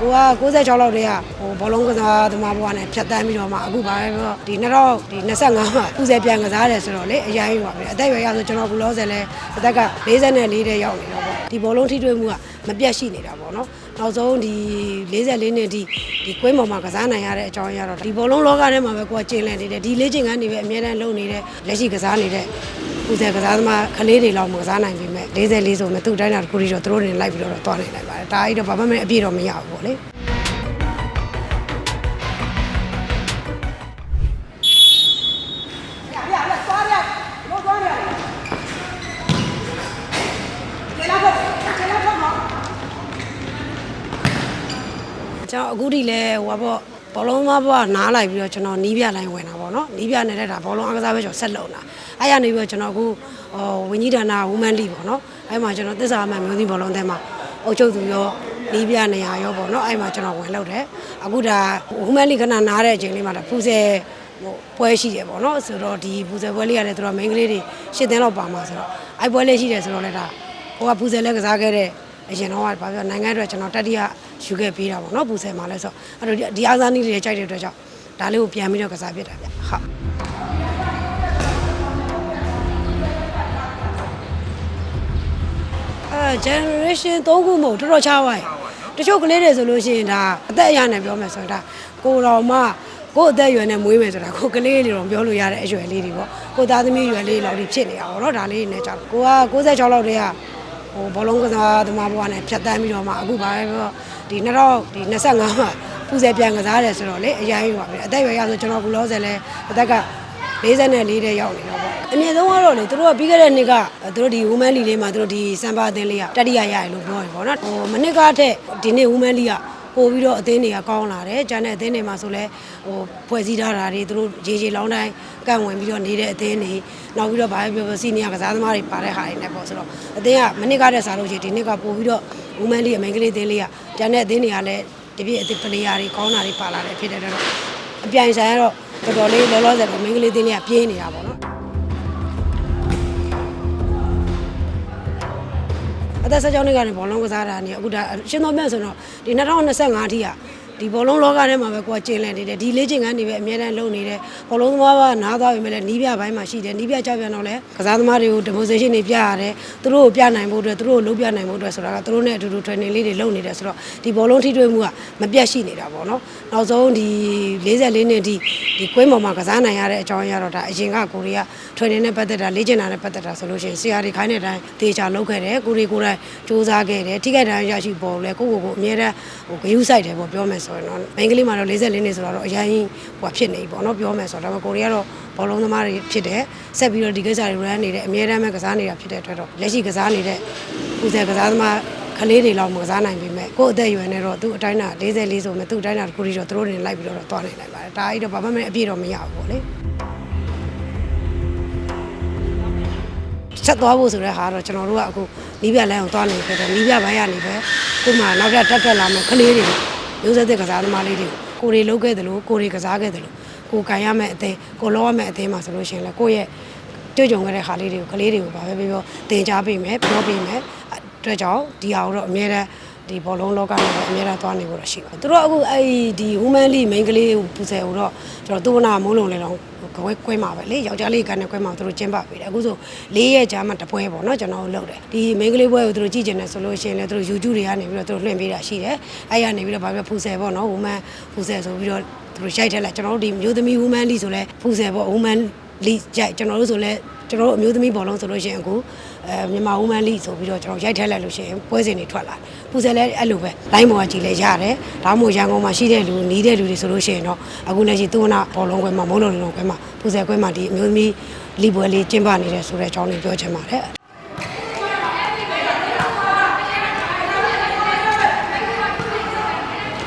ကိုက96လောက်တည်းကဟိုဘောလုံးကစားသမားဘဝနဲ့ဖြတ်တန်းပြီးတော့မှအခုဘာပဲပြောဒီ2025မှာပူဇယ်ပြန်ကစားတယ်ဆိုတော့လေအရင်ပါပဲအသက်အရွယ်ရဆိုကျွန်တော်ဘူးလို့ဆယ်လဲအသက်က44တဲ့ရောက်နေတော့ပေါ့ဒီဘောလုံးထိတွေ့မှုကမပြတ်ရှိနေတာပေါ့နော်နောက်ဆုံးဒီ44နှစ်ဒီဒီကွင်းပေါ်မှာကစားနိုင်ရတဲ့အကြောင်းအရာတော့ဒီဘောလုံးလောကထဲမှာပဲကိုကကျင်းလည်နေတယ်ဒီလေ့ကျင့်ခန်းတွေပဲအများတန်းလုပ်နေတဲ့လက်ရှိကစားနေတဲ့ ပူဇယ်ကစားသမားကလေးတွေလောက်မကစားနိုင်ပေမဲ့44ဆိုမဲ့သူ့တိုင်းတာတစ်ခုတည်းတော့သူတို့နေလိုက်ပြီးတော့တွားနိုင်လိုက်ပါတယ်ဒါအဲ့တော့ဘာမှမအပြည့်တော့မရဘူးပေါ့လေကျွန်တော်အခုထိလဲဟိုပါပေါ့ ဘောလုံးမဘောနားလိုက်ပြီးတော့ကျွန်တော်နီးပြလိုင်းဝင်တာပေါ့နော်နီးပြနေတဲ့ဒါဘောလုံးအကစားပဲကျွန်တော်ဆက်လုံတာအဲ့ရနေပြီးတော့ကျွန်တော်အခုဟိုဝင်းကြီးဌာနဝူမန်လီပေါ့နော်အဲ့မှာကျွန်တော်သစ္စာမှန်မျိုးသီးဘောလုံးတဲမှာအုပ်ချုပ်သူရောနီးပြနေရာရောပေါ့နော်အဲ့မှာကျွန်တော်ဝင်လောက်တယ်အခုဒါဝူမန်လီခဏနားတဲ့အချိန်လေးမှာဒါဖူးဆယ်ဟိုပွဲရှိတယ်ပေါ့နော်ဆိုတော့ဒီဖူးဆယ်ပွဲလေးကလည်းသူတို့မိန်းကလေးတွေရှစ်သင်းလောက်ပါမှာဆိုတော့အဲ့ပွဲလေးရှိတယ်ဆိုတော့လည်းဒါဟိုကဖူးဆယ်လဲကစားခဲ့တဲ့ အရင်တော့ကဘာပြောနိုင်ငံအတွက်ကျွန်တော်တတိယယူခဲ့ပေးတာပေါ့နော်ပူဆယ်မှာလဲဆိုအဲ့တော့ဒီအားစားနည်းတွေကြိုက်တဲ့အတွက်ကြောင့်ဒါလေးကိုပြန်ပြီးတော့ကစားဖြစ်တာဗျဟုတ်အဲ generation 3ခုမဟုတ်တော်တော်ချားပါရဲ့တချို့ကလေးတွေဆိုလို့ရှိရင်ဒါအသက်အရနဲ့ပြောမယ်ဆိုတော့ဒါကိုတော်မှကိုယ့်အသက်အရွယ်နဲ့မွေးမယ်ဆိုတာကိုကလေးတွေတော့ပြောလို့ရတဲ့အရွယ်လေးတွေပေါ့ကိုသားသမီးအရွယ်လေးလောက်ဒီဖြစ်နေတာပေါ့နော်ဒါလေးတွေနဲ့ကြောက်ကိုက96လောက်တည်းကဟို ဘောလုံးကစားသမားဘဝနဲ့ဖြတ်တန်းပြီးတော့မှအခုဘာပဲပြောဒီ2025မှာပူဇယ်ပြန်ကစားတယ်ဆိုတော့လေအရင်ပါပဲအသက်အရွယ်ရဆိုကျွန်တော်ဘူးလို့ဆယ်လဲအသက်က44တဲ့ရောက်နေတော့ပေါ့အမြင့်ဆုံးကတော့လေသူတို့ကပြီးခဲ့တဲ့နှစ်ကသူတို့ဒီ women league လေးမှာသူတို့ဒီစံပါအသင်းလေးကတတိယရတယ်လို့ပြောရပေါ့နော်ဟိုမနစ်ကထက်ဒီနေ့ women league က ပို့ပြီးတော့အသင်းတွေကကောင်းလာတယ်။ကျန်တဲ့အသင်းတွေမှာဆိုလဲဟိုဖွဲ့စည်းထားတာတွေသူတို့ရေရေလောင်းတိုင်းကန့်ဝင်ပြီးတော့နေတဲ့အသင်းတွေနောက်ပြီးတော့ဗာပဲပြောပြောစီနီယာကစားသမားတွေပါတဲ့ဟာတွေနဲ့ပေါ့ဆိုတော့အသင်းကမနစ်ကတည်းကစားလို့ရှိရင်ဒီနှစ်ကပို့ပြီးတော့ women league အမိန်ကလေးအသင်းလေးကကျန်တဲ့အသင်းတွေကလည်းဒီပြည့်အသင်းပလေယာတွေကောင်းတာတွေပါလာတယ်ဖြစ်တဲ့တော့အပြိုင်ဆိုင်ကတော့တော်တော်လေးလောလောဆယ်တော့အမိန်ကလေးအသင်းလေးကပြင်းနေတာပေါ့နော် အသက်16နှစ်ကနေဘောလုံးကစားတာနေအခုဒါရှင်းတော်မြတ်ဆိုတော့ဒီ2025အထိက ဒီဘောလုံးလောကထဲမှာပဲကိုယ်ကျင်းလည်နေတယ်ဒီလေးချိန်ကနေပဲအများတန်းလုပ်နေတယ်ဘောလုံးသမားကနားသွားပြီမဲ့လည်းနီးပြပိုင်းမှာရှိတယ်နီးပြကြောက်ပြန်တော့လဲကစားသမားတွေကို demonstration တွေပြရတယ်သူတို့ကိုပြနိုင်ဖို့အတွက်သူတို့ကိုလုပ်ပြနိုင်ဖို့အတွက်ဆိုတာကသူတို့နဲ့အတူတူ training လေးတွေလုပ်နေတယ်ဆိုတော့ဒီဘောလုံးထိတွေ့မှုကမပြတ်ရှိနေတာပေါ့နော်နောက်ဆုံးဒီ44နှစ်ဒီဒီကွင်းပေါ်မှာကစားနိုင်ရတဲ့အကြောင်းအရာတော့ဒါအရင်ကကိုရီးယား training နဲ့ပတ်သက်တာလေ့ကျင့်တာနဲ့ပတ်သက်တာဆိုလို့ရှိရင်ဆရာတွေခိုင်းတဲ့အတိုင်းတေချာလုပ်ခဲ့တယ်ကိုရီကိုယ်တိုင်စူးစမ်းခဲ့တယ်ထိခိုက်ဒဏ်ရာရရှိပေါ်လဲကိုကိုကိုအမြဲတမ်းဟိုဂယုစိုက်တယ်ပေါ့ပြောမယ်ဆိုရင်တော့မိန်းကလေးမှာတော့44နှစ်ဆိုတော့အရင်ဟိုဖြစ်နေပြီပေါ့နော်ပြောမယ်ဆိုတော့ဒါပေမဲ့ကိုရီကတော့ဘောလုံးသမားတွေဖြစ်တယ်ဆက်ပြီးတော့ဒီကိစ္စတွေ run နေတယ်အမြဲတမ်းပဲကစားနေတာဖြစ်တဲ့အတွက်တော့လက်ရှိကစားနေတဲ့ဦးဆယ်ကစားသမားကလေးတွေလောက်မကစားနိုင်ပေမဲ့ကိုယ့်အသက်အရွယ်နဲ့တော့သူ့အတိုင်းတာ44ဆိုမဲ့သူ့အတိုင်းတာတစ်ခုတည်းတော့သူတို့တွေလိုက်ပြီးတော့တွားနိုင်လိုက်ပါတယ်ဒါအဲ့တော့ဘာမှမအပြည့်တော့မရဘူးပေါ့လေဆက်သွားဖို့ဆိုတဲ့ဟာကတော့ကျွန်တော်တို့ကအခုနီးပြလိုင်းအောင်သွားနေဖြစ်တယ်နီးပြဘိုင်းကနေပဲခုမှနောက်ထပ်တက်တက်လာမယ်ကလေးတွေ မျိုးဆက်တဲ့ကစားသမားလေးတွေကိုကိုယ်တွေလုပ်ခဲ့တယ်လို့ကိုယ်တွေကစားခဲ့တယ်လို့ကိုယ်ကန်ရမယ့်အသင်းကိုလောရမယ့်အသင်းမှာဆိုလို့ရှိရင်လည်းကိုယ့်ရဲ့တွေ့ကြုံခဲ့တဲ့ဟာလေးတွေကိုကလေးတွေကိုဗာပဲပြောတင် जा ပေးမယ်ပြောပေးမယ်အတွက်ကြောင့်ဒီဟာကိုတော့အများနဲ့ဒီဘောလုံးလောကနဲ့ပဲအများအားသွားနေဖို့တော့ရှိပါတယ်။သူတို့အခုအဲ့ဒီ women league main ကလေးကိုပူဇယ်ကိုတော့ကျွန်တော်သူဝနာမိုးလုံးလေးတော့ ကွဲကွဲမှာပဲလေယောက်ျားလေးကနေကွဲမှာသူတို့ကျင်းပပေးတယ်အခုဆို၄ရက်ကြာမှတပွဲပေါ့နော်ကျွန်တော်တို့လုပ်တယ်ဒီ main ကလေးပွဲကိုသူတို့ကြည့်ကျင်တယ်ဆိုလို့ရှိရင်လည်းသူတို့ YouTube တွေကနေပြီးတော့သူတို့လွှင့်ပေးတာရှိတယ်အဲ့ရနေပြီးတော့ဗာပြဖူဆယ်ပေါ့နော် woman ဖူဆယ်ဆိုပြီးတော့သူတို့ရိုက်ထက်လိုက်ကျွန်တော်တို့ဒီမျိုးသမီး woman league ဆိုလဲဖူဆယ်ပေါ့ woman league ရိုက်ကျွန်တော်တို့ဆိုလဲ ကျွန်တော်တို့အမျိုးသမီးဘောလုံးဆိုလို့ရှိရင်အခုအဲမြန်မာ woman league ဆိုပြီးတော့ကျွန်တော်ရိုက်ထက်လိုက်လို့ရှိရင်ပွဲစဉ်တွေထွက်လာတယ်ဖူဆယ်လဲအဲ့လိုပဲ line ပေါ်ကကြည့်လဲရတယ်ဒါမှမဟုတ်ရန်ကုန်မှာရှိတဲ့လူနီးတဲ့လူတွေဆိုလို့ရှိရင်တော့အခုလက်ရှိသူဝနာဘောလုံးကွဲမှာမိုးလုံးလုံးကွဲမှာဖူဆယ်ကွဲမှာဒီအမျိုးသမီးလီပွဲလေးကျင်းပနေတယ်ဆိုတဲ့အကြောင်းလေးပြောချင်ပါတယ်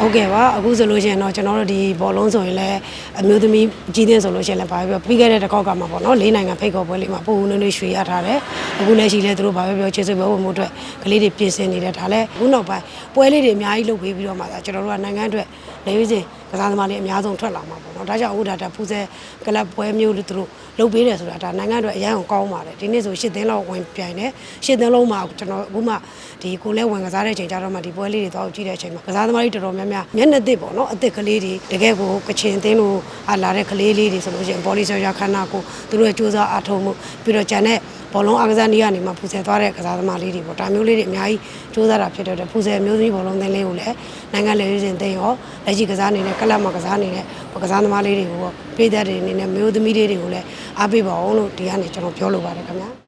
ဟုတ်ကဲ့ပါအခုဆိုလို့ရှိရင်တော့ကျွန်တော်တို့ဒီဘောလုံးဆိုရင်လည်းအမျိုးသမီးကြီးတဲ့ဆိုလို့ရှိရင်လည်းဗာပဲပြောပြီးခဲ့တဲ့တစ်ခေါက်ကမှာပေါ့နော်လေးနိုင်ငံဖိတ်ခေါ်ပွဲလေးမှာပုံနွေးနွေးရွှေရထားတယ်အခုလည်းရှိလဲသူတို့ဗာပဲပြောချေဆွေပွဲဝင်မှုအတွက်ကလေးတွေပြင်ဆင်နေတယ်ဒါလည်းအခုနောက်ပိုင်းပွဲလေးတွေအများကြီးလုပ်ပေးပြီးတော့မှဒါကျွန်တော်တို့ကနိုင်ငံအတွက်နေရွေးစဉ် ကကစားသမားလေးအများဆုံးထွက်လာမှာပေါ့နော်ဒါကြောင့်အခုဒါဒါဖူးဆဲကလပ်ပွဲမျိုးလို့သူတို့လုပ်ပေးတယ်ဆိုတာဒါနိုင်ငံအတွက်အရန်ကိုကောင်းပါတယ်ဒီနေ့ဆိုရှစ်သင်းလောက်ဝင်ပြိုင်တယ်ရှစ်သင်းလုံးမှာကျွန်တော်အခုမှဒီကိုလဲဝင်ကစားတဲ့အချိန်ကျတော့မှဒီပွဲလေးတွေတော့ကြည့်တဲ့အချိန်မှာကစားသမားတွေတော်တော်များများမျက်နှာသစ်ပေါ့နော်အသစ်ကလေးတွေတကယ်ကိုကချင်သင်းလို့အာလာတဲ့ကလေးလေးတွေဆိုလို့ရှိရင်ဘောလီဆော်ရခန္ဓာကိုသူတို့ရဲ့စူးစမ်းအားထုတ်မှုပြီးတော့ဂျန်တဲ့ဘောလုံးအားကစားနည်းကနေမှဖူဆယ်သွားတဲ့ကစားသမားလေးတွေပေါ့ဒါမျိုးလေးတွေအများကြီးစူးစမ်းတာဖြစ်တဲ့အတွက်ဖူဆယ်မျိုးသမီးဘောလုံးသင်းလေးကိုလည်းနိုင်ငံလေရွေးစင်သင်းရောလက်ရှိကစားနေတဲ့ကလပ်မှာကစားနေတဲ့ကစားသမားလေးတွေကိုပေါ့ပြည်သက်တွေအနေနဲ့မျိုးသမီးလေးတွေကိုလည်းအားပေးပါအောင်လို့ဒီကနေကျွန်တော်ပြောလိုပါတယ်ခင်ဗျာ